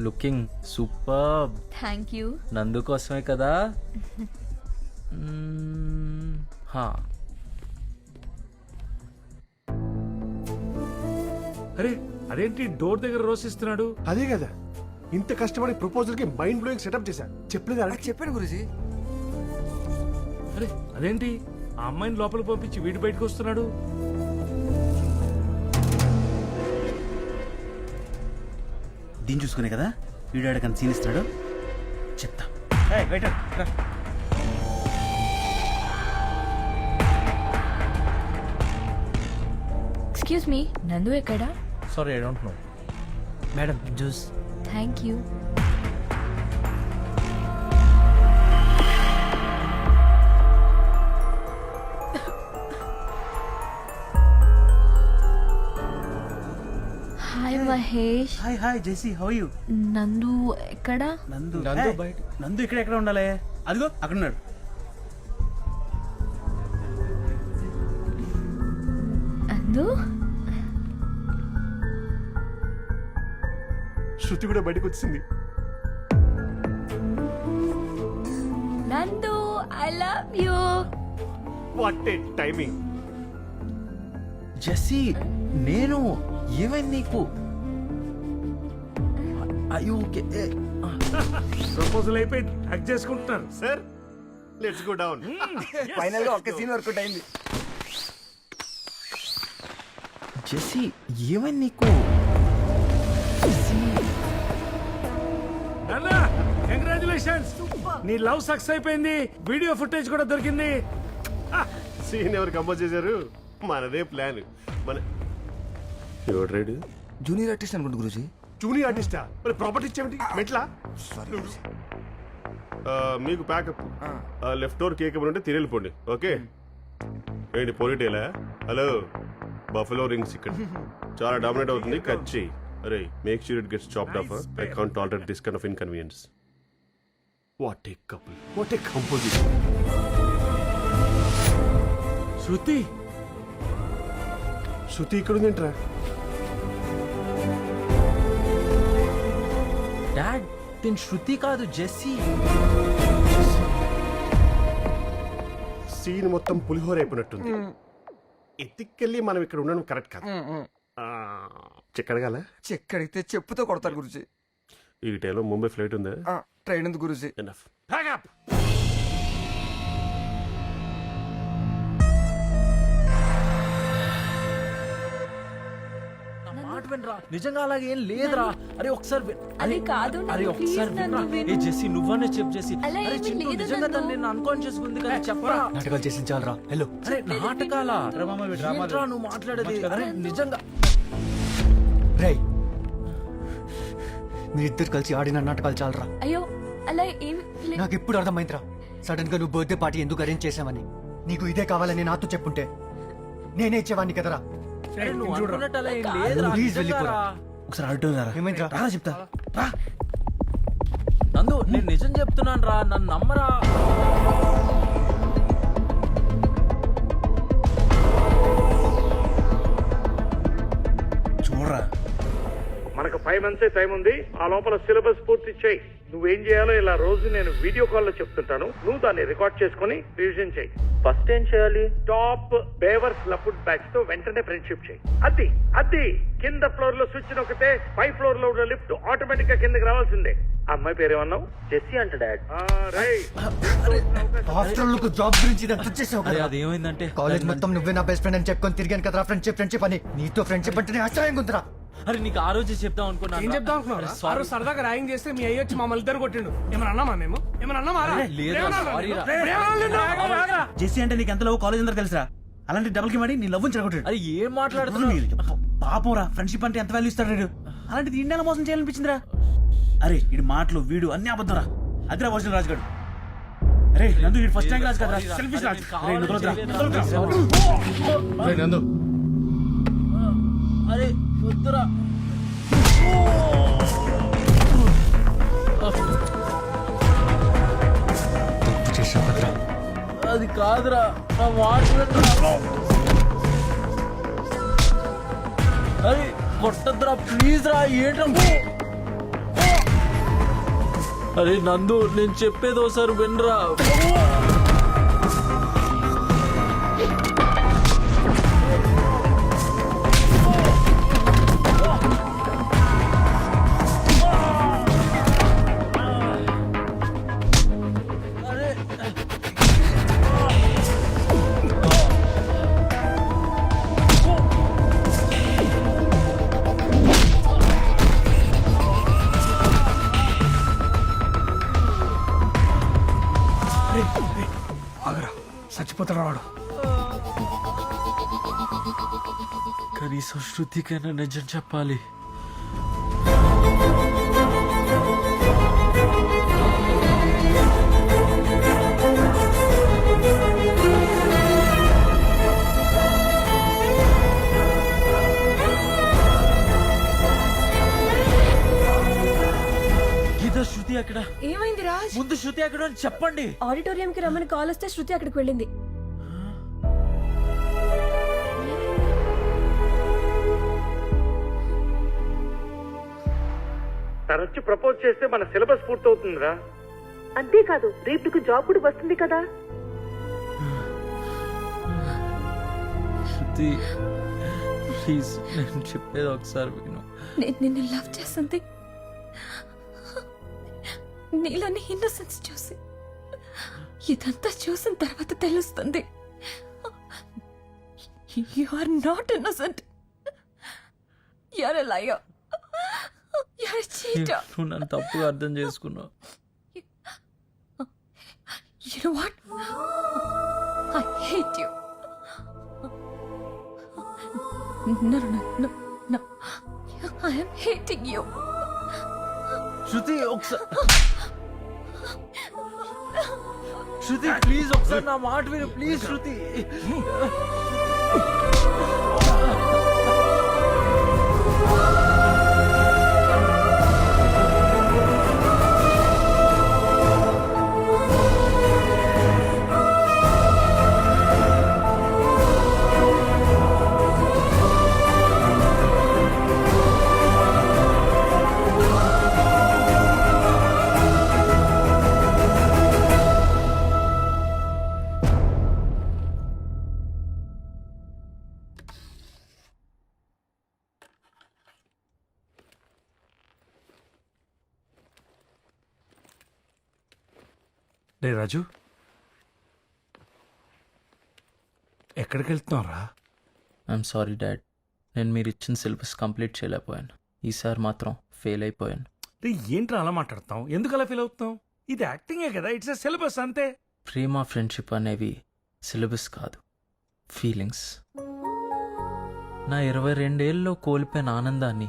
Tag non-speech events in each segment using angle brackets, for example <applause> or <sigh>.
Looking super thank you నందు కోసమే కదా? <laughs> హా. అరే అదేంటి డోర్ దగ్గర రోసిస్తున్నాడు అదే కదా. ఇంత కష్టపడి ప్రపోజల్కి మైండ్ బ్లోయింగ్ సెటప్ చేశా. చెప్పలేదా నాకు చెప్పాను గురుజీ. అరే అదేంటి? ఆ అమ్మాయిని లోపలికి పంపించి వీడి బయటకు వస్తున్నాడు? దీన్ని చూసుకునే కదా? వీడియో ఆడ సీన్ ఇస్తున్నాడు. చెప్తా. వెయిటర్. ఎక్స్క్యూజ్ మీ నందు ఎక్కడా? Sorry I don't know madam juice thank you Mahesh. Hi hi Jessie how you Nandu ఎక్కడా? నందు నందు బయట. నందు ఇక్కడ ఎక్కడ ఉండాలి? అదిగో అక్కడ ఉన్నాడు నందు? శృతి కూడా బయటకు వచ్చింది. Nandu I love you what a timing Jessie నేను ఏమైంది నీకు? ప్రపోజల్ అయిపోయింది. హక్ చేసుకుంటున్నారు. సార్ లెట్స్ గో డౌన్ ఫైనల్గా ఒక్క సీన్ వర్కౌట్ అయింది. జెస్సీ ఏమైంది నీకు? కంగ్రాచులేషన్స్ నీ లవ్ సక్సెస్ అయిపోయింది. వీడియో ఫుటేజ్ కూడా దొరికింది. సీన్ ఎవరు కంపోజ్ చేశారు? మనదే ప్లాన్. మన ఎవడు రైడ్ జూనియర్ ఆర్టిస్ట్ అనుకుంటు గురుజీ. జూనియర్ ఆర్టిస్టా? మరి ప్రాపర్టీ ఇచ్చేమిటి? మెట్లా? సారీ ఆ, మీకు ప్యాకప్ లెఫ్ట్ డోర్ కేక్ ఉంటే తిరిగిపోండి ఓకే? ఏంటి పోలీటేలా? హలో? బఫలో రింగ్స్ ఇక్కడ. <laughs> చాలా డామినేట్ అవుతుంది కట్ చేయి. అరే make sure it gets chopped off I can't tolerate this kind of inconvenience what a couple what a composition Shruti? Shruti ఇక్కడ ఉందేంట్రా డాడ్ తిన్ శృతి కాదు జెస్సీ సీన్ మొత్తం పులిహోర అయిపోయినట్టుంది. ఎత్తికెళ్ళి మనం ఇక్కడ ఉండడం కరెక్ట్ కాదు. చెక్కడగాల? చెక్ అడిగితే చెప్పుతో కొడతారు గురుజీ. ఈ టైంలో ముంబై ఫ్లైట్ ఉందా? ట్రైన్ ఉంది గురుజీ. ఎనఫ్ వినరా? నిజంగా అలాగే ఏం లేదురా. అరే ఒకసారి అది కాదు అరే ఒకసారి వినరా. విను. ఏ జెస్సీ నువ్వనే చెప్పు అలా అరే చింటూ నిజంగా నన్ను. తను నేను అన్కాన్షియస్ ఉంది కదా చెప్పరా? నాటకాలు చేసి చాలరా హలో అరే నాటకాలా? ఏంట్రా నువ్వు మాట్లాడేది? అరే నిజంగా. రే మీరిద్దరు కలిసి ఆడిన నాటకాలు చాలరా. అయ్యో అలా ఏం నాకు ఇప్పుడు అర్థమైందిరా. సడన్గా నువ్వు బర్త్డే పార్టీ ఎందుకు అరేంజ్ చేసావని నీకు ఇదే కావాలని నాతో చెప్పుంటే. నేనే ఇచ్చేవాడిని కదరా. ప్లీజ్ వెళ్ళిపోరా. రా. ఒకసారి ఆడిటో రా? ఏమైందిరా? రా చెప్తా. రా. నందు నేను నిజం చెప్తున్నాను రా నన్ను నమ్మరా. చూడరా. మనకు ఫైవ్ మంత్స్ టైం ఉంది. ఆ లోపల సిలబస్ పూర్తి చేయి. నువ్వేం చేయాలో ఇలా రోజు నేను వీడియో కాల్లో చెప్తుంటాను. నువ్వు దాన్ని రికార్డ్ చేసుకుని రివిజన్ చేయి. ఫస్ట్ ఏం చేయాలి? టాప్ బేవర్స్ లఫుడ్ బ్యాచ్తో వెంటనే ఫ్రెండ్షిప్ చేయి. అది అది. కింద ఫ్లోర్లో స్విచ్ నొక్కితే పై ఫ్లోర్లో ఉన్న లిఫ్ట్ ఆటోమేటిక్గా కిందకి రావాల్సిందే. ఆ అమ్మాయి పేరేమన్నావు? జెస్సీ అంట డాడ్. ఆల్ జాబ్ గురించి ఇదంతా చేసావు అరే కదా అది ఏమైందంటే? కాలేజ్ మొత్తం నువ్వే నా బెస్ట్ ఫ్రెండ్ అని చెప్పుకొని తిరిగాను కదరా. ఫ్రెండ్షిప్ ఫ్రెండ్షిప్ అని. నీతో ఫ్రెండ్షిప్ అంటేనే అసహ్యంగా ఉందిరా. అరే నీకు ఆ రోజు చెప్దాం అనుకున్నాను ఏం రా. చెప్దాం అనుకున్నావు. రోజు సరదాగా ర్యాగింగ్ చేస్తే మీ అయ్యి వచ్చి మమ్మల్ని ఇద్దరు కొట్టిండు. ఏమన్నా అన్నామా మేము? ఏమన్నా అన్నామా. జెస్సీ అంటే నీకు ఎంత లవ్? కాలేజ్ అందరూ తెలుసా అలాంటి డబుల్కి మాడి నీ లవ్ చెడగొట్టాడు. అరే ఏం మాట్లాడుతున్నావు? పాపం రా ఫ్రెండ్షిప్ అంటే ఎంత వాల్యూ ఇస్తాడు వీడు? అలాంటిది ఇండియాలో మోసం చేయాలనిపించిందిరా. అరే వీడి మాటలు వీడు అన్ని అబద్ధం రా అదిరా వర్షం రాజుగాడు. అరే నందు వీడు ఫస్ట్ టైం రాజు కదా. అరే, రాజు. అరే. చేయలేదు. అరే. వద్దురా అది కాదురా నా వాటర్ అరే కొట్టద్దురా ప్లీజ్ రా ఏంటో అరే నందు నేను చెప్పేది ఒకసారి వినరా. కనీసం శృతికైనా నిజం చెప్పాలి. గీత శృతి అక్కడ ఏమైంది రాజ్? ముందు శృతి అక్కడ చెప్పండి. ఆడిటోరియం కి రమ్మని కాల్ వస్తే శృతి అక్కడికి వెళ్ళింది. తను వచ్చి ప్రపోజ్ చేస్తే మన సిలబస్ పూర్తవుతుందిరా. అంతేకాదు రేపు నీకు జాబ్ కూడా వస్తుంది కదా. శృతి ప్లీజ్ నేను చెప్పేది ఒకసారి విను. నేను నిన్ను లవ్ చేస్తుంది నీలోని ఇన్నోసెన్స్ చూసి. ఇదంతా చూసిన తర్వాత తెలుస్తుంది. You are not innocent you are a liar నువ్వు నన్ను తప్పుగా అర్థం చేసుకున్నావు You know what? I hate you. No, no, no, no, no. I am hating you. శృతి ఒకసారి శృతి ప్లీజ్ ఒకసారి నా మాట విను ప్లీజ్ శృతి రే రాజు. ఎక్కడికి వెళ్తున్నావురా ఐఎమ్ సారీ డాడ్. నేను మీరు ఇచ్చిన సిలబస్ కంప్లీట్ చేయలేకపోయాను. ఈసారి మాత్రం ఫెయిల్ అయిపోయాను. రే ఏంట్రా అలా మాట్లాడతాం ఎందుకు అలా ఫీల్ అవుతున్నావు? ఇది యాక్టింగే కదా ఇట్స్ సిలబస్ అంతే. ప్రేమ ఫ్రెండ్షిప్ అనేవి సిలబస్ కాదు. ఫీలింగ్స్. నా ఇరవై రెండేళ్ళలో కోల్పోయిన ఆనందాన్ని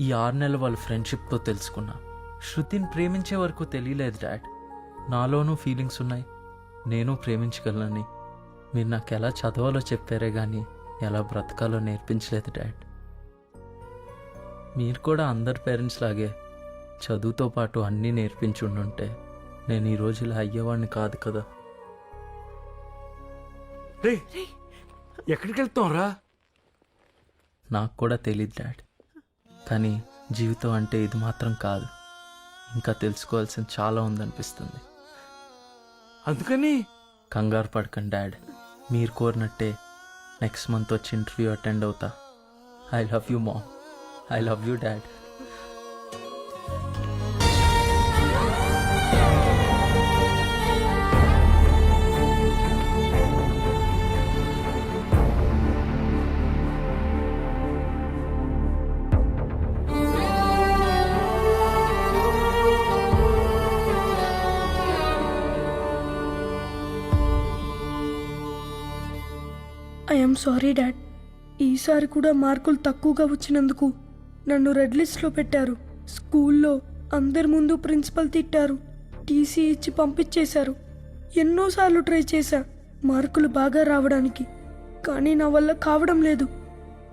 ఈ ఆరు నెలల వాళ్ళ ఫ్రెండ్షిప్తో తెలుసుకున్నా. శృతిని ప్రేమించే వరకు తెలియలేదు డాడ్. నాలోనూ ఫీలింగ్స్ ఉన్నాయి. నేను ప్రేమించగలనని. మీరు నాకు ఎలా చదవాలో చెప్పారే కానీ ఎలా బ్రతకాలో నేర్పించలేదు డాడ్. మీరు కూడా అందరి పేరెంట్స్ లాగే చదువుతో పాటు అన్నీ నేర్పించి ఉండుంటే నేను ఈ రోజు ఇలా అయ్యేవాడిని కాదు కదా. రే ఎక్కడికి వెళ్తున్నావురా నాకు కూడా తెలియదు డాడ్. కానీ జీవితం అంటే ఇది మాత్రం కాదు. ఇంకా తెలుసుకోవాల్సిన చాలా ఉందనిపిస్తుంది. అందుకని. కంగారు పడకండి డాడ్. మీరు కోరినట్టే నెక్స్ట్ మంత్ వచ్చి ఇంటర్వ్యూ అటెండ్ అవుతా. I love you mom. I love you dad. I'm sorry dad ఈసారి కూడా మార్కులు తక్కువగా వచ్చినందుకు నన్ను రెడ్ లిస్ట్లో పెట్టారు. స్కూల్లో అందరి ముందు ప్రిన్సిపల్ తిట్టారు. టీసీ ఇచ్చి పంపించేశారు. ఎన్నోసార్లు ట్రై చేశా మార్కులు బాగా రావడానికి. కానీ నా వల్ల కావడం లేదు.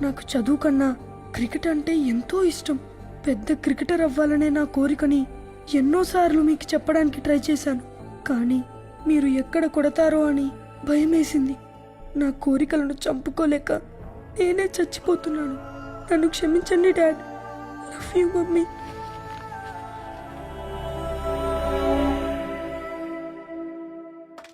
నాకు చదువు కన్నా క్రికెట్ అంటే ఎంతో ఇష్టం. పెద్ద క్రికెటర్ అవ్వాలనే నా కోరికని ఎన్నోసార్లు మీకు చెప్పడానికి ట్రై చేశాను. కానీ మీరు ఎక్కడ కొడతారో అని భయమేసింది. నా కోరికలను చంపుకోలేక నేనే చచ్చిపోతున్నాను. నన్ను క్షమించండి డాడ్. Love you mummy.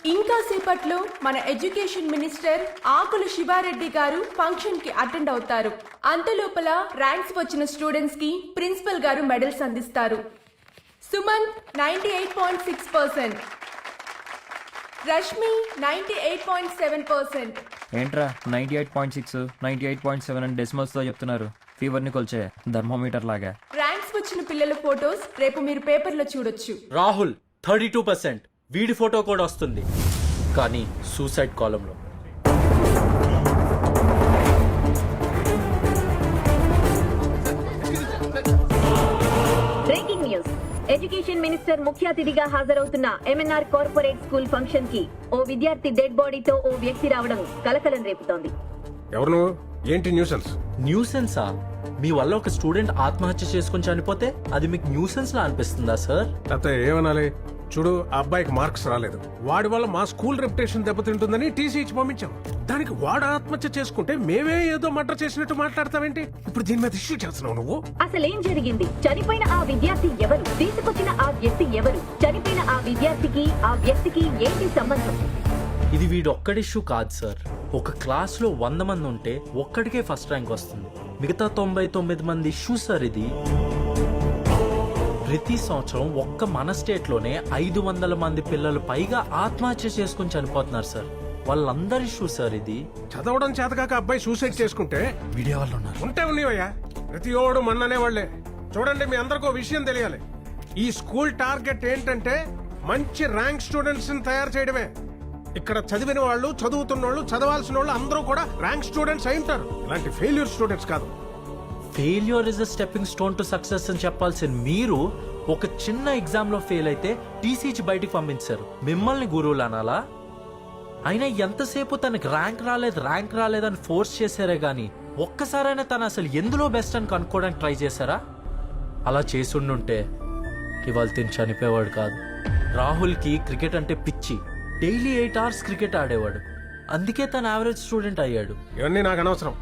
ఇంకా సేపట్లో మన ఎడ్యుకేషన్ మినిస్టర్ ఆకుల శివారెడ్డి గారు ఫంక్షన్కి అటెండ్ అవుతారు. అంతలోపల ర్యాంక్స్ వచ్చిన స్టూడెంట్స్కి ప్రిన్సిపల్ గారు మెడల్స్ అందిస్తారు. Sumanth ninety eight point six percent. Rashmi ninety eight point seven percent. ఏంట్రా ninety eight point six ninety eight point seven అని డెసిమల్స్తో చెప్తున్నారు. ఫీవర్ని కొల్చే థర్మోమీటర్ లాగా. ర్యాంక్స్ వచ్చిన పిల్లల ఫోటోస్ రేపు మీరు పేపర్లో చూడొచ్చు. Rahul thirty two percent. వీడి ఫోటో కూడా వస్తుంది. కానీ సూసైడ్ కాలంలో. Breaking news. ఎడ్యుకేషన్ మినిస్టర్ ముఖ్య అతిథిగా హాజరవుతున్న ఎంఎన్ఆర్ కార్పొరేట్ స్కూల్ ఫంక్షన్కి ఓ విద్యార్థి డెడ్ బాడీతో ఓ వ్యక్తి రావడం కలకలం రేపుతోంది. ఎవరు నువ్వు? ఏంటి న్యూసెన్స్? న్యూసెన్సా? మీ వల్ల ఒక స్టూడెంట్ ఆత్మహత్య చేసుకొని చనిపోతే అది మీకు న్యూసెన్స్ లా అనిపిస్తుందా సార్? లేకపోతే ఏమనాలి? చూడు ఆ అబ్బాయికి మార్క్స్ రాలేదు. వాడి వల్ల మా స్కూల్ రెప్యుటేషన్ దెబ్బతింటుందని టీసీ ఇచ్చి పంపించాం. దానికి వాడు ఆత్మహత్య చేసుకుంటే మేమే ఏదో మర్డర్ చేసినట్టు మాట్లాడతావేంటి? ఇప్పుడు దీని మీద ఇష్యూ చేస్తున్నావు నువ్వు? అసలేం జరిగింది? చనిపోయిన ఆ విద్యార్థి ఎవరు? తీసుకొచ్చిన ఆ వ్యక్తి ఎవరు? చనిపోయిన ఆ విద్యార్థికి ఆ వ్యక్తికి ఏంటి సంబంధం? ఇది వీడు ఒక్కడి ఇష్యూ కాదు సార్. ఒక క్లాస్లో వంద మంది ఉంటే ఒక్కడికే ఫస్ట్ ర్యాంక్ వస్తుంది. మిగతా తొంభై తొమ్మిది మంది ఇష్యూ సార్ ఇది. ప్రతి సంవత్సరం ఒక్క మన స్టేట్లోనే ఐదు వందల మంది పిల్లలు పైగా ఆత్మహత్య చేసుకుని చనిపోతున్నారు సార్. వాళ్ళందరి ఇష్యూ సార్ ఇది. చదవడం చేతకాక అబ్బాయి సూసైడ్ చేసుకుంటే మీడియా వాళ్ళు ఉన్నారు. ఉంటే ఉన్నవయ్యా. ప్రతి ఓడు మన్ననే వాళ్ళే చూడండి మీ అందరికీ విషయం తెలియాలి. ఈ స్కూల్ టార్గెట్ ఏంటంటే మంచి ర్యాంక్ స్టూడెంట్స్ తయారు చేయడమే. ఇక్కడ చదివిన వాళ్ళు చదువుతున్న వాళ్ళు చదవాల్సిన వాళ్ళు అందరూ కూడా ర్యాంక్ స్టూడెంట్స్ అయి ఉంటారు. ఇలాంటి ఫెయిల్యూర్ స్టూడెంట్స్ కాదు. Failure is a stepping stone to success అని చెప్పాల్సిన మీరు ఒక చిన్న ఎగ్జామ్లో ఫెయిల్ అయితే టీసీ ఇచ్చి బయటికి పంపించారు. మిమ్మల్ని గురువులు అనాలా? అయినా ఎంతసేపు తనకి ర్యాంక్ రాలేదు ర్యాంక్ రాలేదని ఫోర్స్ చేశారే కానీ ఒక్కసారైనా తను అసలు ఎందులో బెస్ట్ అని కనుక్కోవడానికి ట్రై చేశారా? అలా చేసుండుంటే ఇవాళ తిని చనిపోయేవాడు కాదు. రాహుల్కి క్రికెట్ అంటే పిచ్చి. డైలీ ఎయిట్ అవర్స్ క్రికెట్ ఆడేవాడు. అందుకే తను యావరేజ్ స్టూడెంట్ అయ్యాడు. ఇవన్నీ నాకు అనవసరం.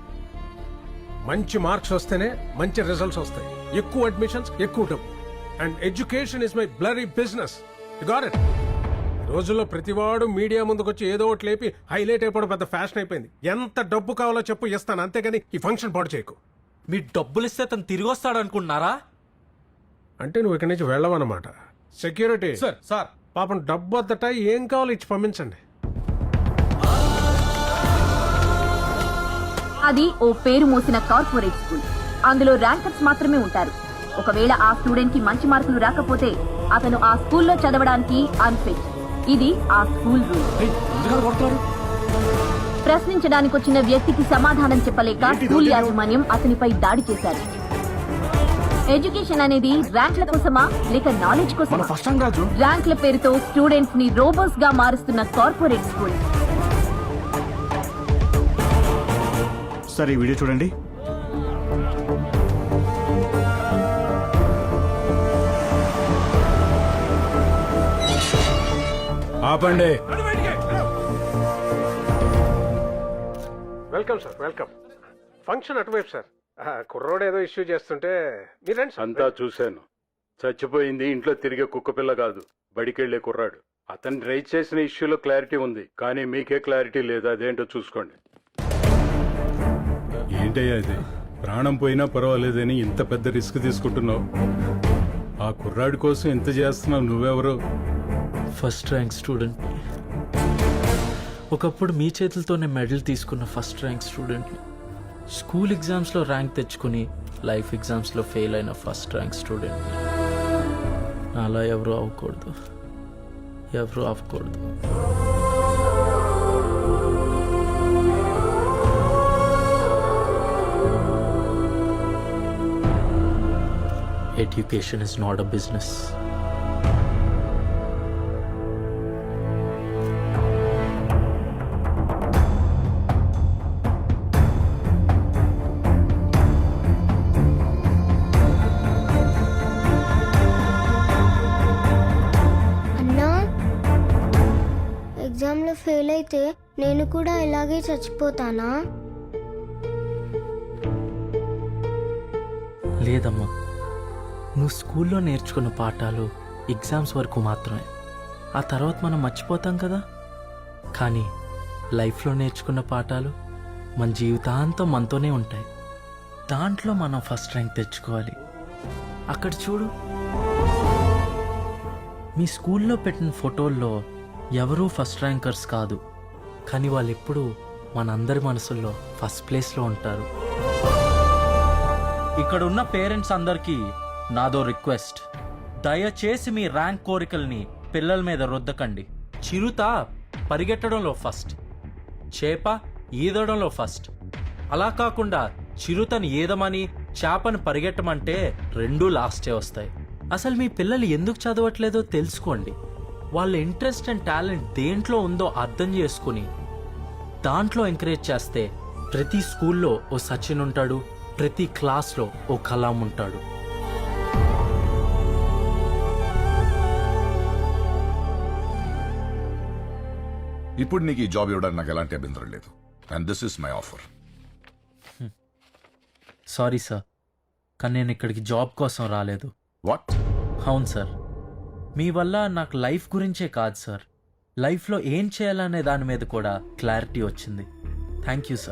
మంచి మార్క్స్ వస్తేనే మంచి రిజల్ట్స్ వస్తాయి. ఎక్కువ అడ్మిషన్స్ ఎక్కువ డబ్బు. And education is my blurry business got it రోజుల్లో ప్రతివాడు మీడియా ముందుకు వచ్చి ఏదో ఒకటి లేపి హైలైట్ అయిపోవడం పెద్ద ఫ్యాషన్ అయిపోయింది. ఎంత డబ్బు కావాలో చెప్పు ఇస్తాను. అంతేగాని ఈ ఫంక్షన్ పాడు చేయకు. మీ డబ్బులు ఇస్తే తను తిరిగి వస్తాడు అనుకుంటున్నారా? అంటే నువ్వు ఇక్కడి నుంచి వెళ్ళవన్నమాట. సెక్యూరిటీ సార్ సార్ పాపం డబ్బు వద్దట ఏం కావాలో ఇచ్చి పంపించండి. అది ఓ పేరు మోసిన కార్పొరేట్ స్కూల్. అందులో ర్యాంకర్స్ మాత్రమే ఉంటారు. ఒకవేళ ఆ స్టూడెంట్కి మంచి మార్కులు రాకపోతే అతను ఆ స్కూల్లో చదవడానికి అన్ఫిట్. ఇది ఆ స్కూల్ రూల్. ప్రశ్నించడానికి వచ్చిన వ్యక్తికి సమాధానం చెప్పలేక స్కూల్ యాజమాన్యం అతనిపై దాడి చేశారు. ఎడ్యుకేషన్ అనేది ర్యాంక్ల కోసమా లేక నాలెడ్జ్ కోసమా? ర్యాంక్ల పేరుతో స్టూడెంట్స్ని రోబోస్గా మారుస్తున్న కార్పొరేట్ స్కూల్. సార్ ఈ వీడియో చూడండి. ఆపండి. Welcome sir. వెల్కమ్. ఫంక్షన్ అటువైపు సార్. ఆ, కుర్రోడు ఏదో ఇష్యూ చేస్తుంటే మీరండి సార్. అంతా చూశాను. చచ్చిపోయింది ఇంట్లో తిరిగే కుక్క పిల్ల కాదు. బడికెళ్ళే కుర్రాడు. అతను రైజ్ చేసిన ఇష్యూలో క్లారిటీ ఉంది కానీ మీకే క్లారిటీ లేదు. అదేంటో చూసుకోండి. ఏంటయ్యా ఇది. ప్రాణం పోయినా పర్వాలేదని ఇంత పెద్ద రిస్క్ తీసుకుంటున్నావు. ఆ కుర్రాడి కోసం ఎంత చేస్తున్నావు నువ్వెవరు? ఫస్ట్ ర్యాంక్ స్టూడెంట్ ఒకప్పుడు మీ చేతులతోనే మెడల్ తీసుకున్న ఫస్ట్ ర్యాంక్ స్టూడెంట్ని స్కూల్ ఎగ్జామ్స్లో ర్యాంక్ తెచ్చుకుని లైఫ్ ఎగ్జామ్స్లో ఫెయిల్ అయిన ఫస్ట్ ర్యాంక్ స్టూడెంట్ అలా ఎవరు అవ్వకూడదు. ఎవరు అవ్వకూడదు education is not a business అన్నా ఎగ్జామ్లో ఫెయిల్ అయితే నేను కూడా ఇలాగే చచ్చిపోతానా? లేదమ్మా. నువ్వు స్కూల్లో నేర్చుకున్న పాఠాలు ఎగ్జామ్స్ వరకు మాత్రమే. ఆ తర్వాత మనం మర్చిపోతాం కదా? కానీ లైఫ్లో నేర్చుకున్న పాఠాలు మన జీవితాంతం మనతోనే ఉంటాయి. దాంట్లో మనం ఫస్ట్ ర్యాంక్ తెచ్చుకోవాలి. అక్కడ చూడు. మీ స్కూల్లో పెట్టిన ఫోటోల్లో ఎవరూ ఫస్ట్ ర్యాంకర్స్ కాదు. కానీ వాళ్ళు ఎప్పుడూ మనందరి మనసుల్లో ఫస్ట్ ప్లేస్లో ఉంటారు. ఇక్కడ ఉన్న పేరెంట్స్ అందరికీ నాదో రిక్వెస్ట్. దయచేసి మీ ర్యాంక్ కోరికల్ని పిల్లల మీద రుద్దకండి. చిరుత పరిగెట్టడంలో ఫస్ట్. చేప ఈదడంలో ఫస్ట్. అలా కాకుండా చిరుతని ఈదమని చేపను పరిగెట్టమంటే రెండూ లాస్టే వస్తాయి. అసలు మీ పిల్లలు ఎందుకు చదవట్లేదో తెలుసుకోండి. వాళ్ళ ఇంట్రెస్ట్ అండ్ టాలెంట్ దేంట్లో ఉందో అర్థం చేసుకుని దాంట్లో ఎంకరేజ్ చేస్తే ప్రతి స్కూల్లో ఓ సచిన్ ఉంటాడు ప్రతి క్లాస్లో ఓ కలాం ఉంటాడు. ఇప్పుడు నీకు ఈ జాబ్ ఇవ్వడానికి నాకు ఎలాంటి అభ్యంతరం లేదు. And this is my offer sorry sir కానీ నేను ఇక్కడికి జాబ్ కోసం రాలేదు. వాట్ అవును సార్. మీ వల్ల నాకు లైఫ్ గురించే కాదు సార్. లైఫ్లో ఏం చేయాలనే దాని మీద కూడా క్లారిటీ వచ్చింది. Thank you sir